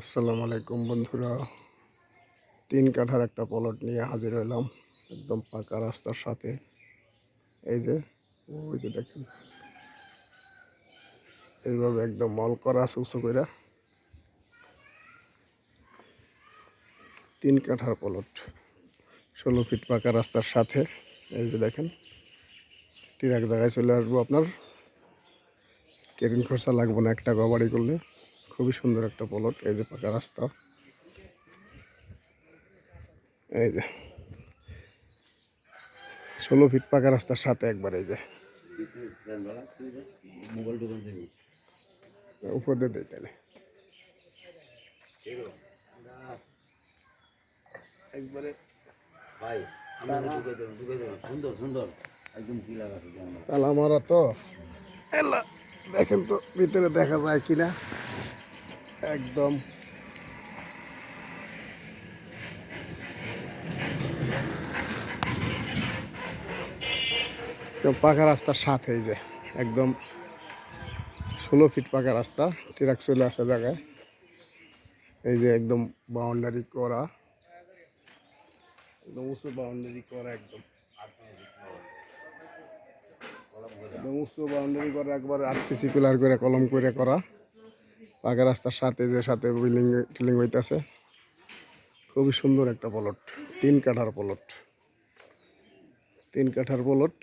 আসসালামু আলাইকুম বন্ধুরা। তিন কাঠার একটা পলট নিয়ে হাজির হলাম একদম পাকা রাস্তার সাথে। এই যে, ওই যে দেখেন। এইভাবে একদম মল করা উঁচু করে তিন কাঠার পলট ষোলো ফিট পাকা রাস্তার সাথে। এই যে দেখেন, ঠিক এক জায়গায় চলে আসব আপনার। কেরিন খরচা লাগবে না একটা গবাড়ি করলে। খুবই সুন্দর একটা পলট এই যে পাকা রাস্তা। এই যে। ষোলো ফিট পাকা রাস্তার সাথে একবার এই যে। উপর দিয়ে দেয় তাহলে। একবারে। ভাই আমরা সুন্দর সুন্দর। একদম লাগাছে জানলা তো দেখেন তো ভিতরে দেখা যায় কিনা। একদম। পাকা রাস্তার এই যে, একদম ষোলো ফিট পাকা রাস্তা, ট্রাক চলে আসা জায়গায়। এই যে একদম বাউন্ডারি করা। একদম উঁচু বাউন্ডারি করা একদম। একদম উঁচু বাউন্ডারি করা, একবার আরসিসি পিলার করে, কলম করে করা। পাকা রাস্তার সাথে যে সাথে বিল্ডিং টিলিং হইতেছে। খুবই সুন্দর একটা পলট তিন কাঠার পলট তিন কাঠার পলট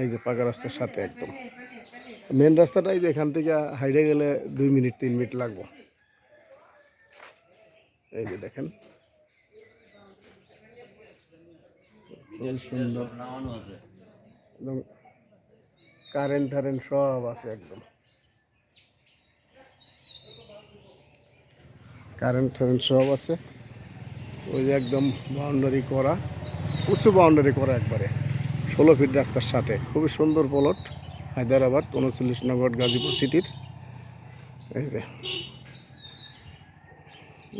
এই যে পাকা রাস্তার সাথে একদম। মেন রাস্তাটাই যে এখান থেকে হাইডে গেলে দুই মিনিট তিন মিনিট লাগবো। এই যে দেখেন। সুন্দর। একদম। কারেন্ট টারেন্ট সব আছে একদম। কারেন্ট টারেন্ট সব আছে। ওই যে একদম বাউন্ডারি করা, উঁচু বাউন্ডারি করা একবারে। ষোলো ফিট রাস্তার সাথে। খুবই সুন্দর পলট হায়দ্রাবাদ, উনচল্লিশ নগর গাজীপুর সিটির এই যে।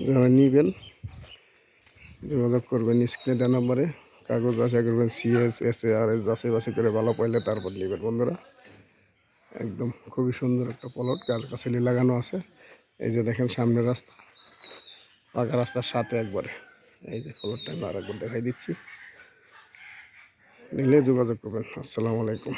যারা নিবেন, যোগাযোগ করবেন স্ক্রিনে দেওয়া নম্বরে, কাগজ যাচাই করবেন C S S A R S যাচাই বাছাই করে ভালো পাইলে তারপর নেবেন বন্ধুরা। একদম খুবই সুন্দর একটা পলট গাছ গাছালি লাগানো আছে। এই যে দেখেন সামনের রাস্তা। পাকা রাস্তার সাথে একবারে। এই যে খবরটা আমি আরেকবার দেখাই দিচ্ছি। নিলে যোগাযোগ করবেন। আসসালামু আলাইকুম।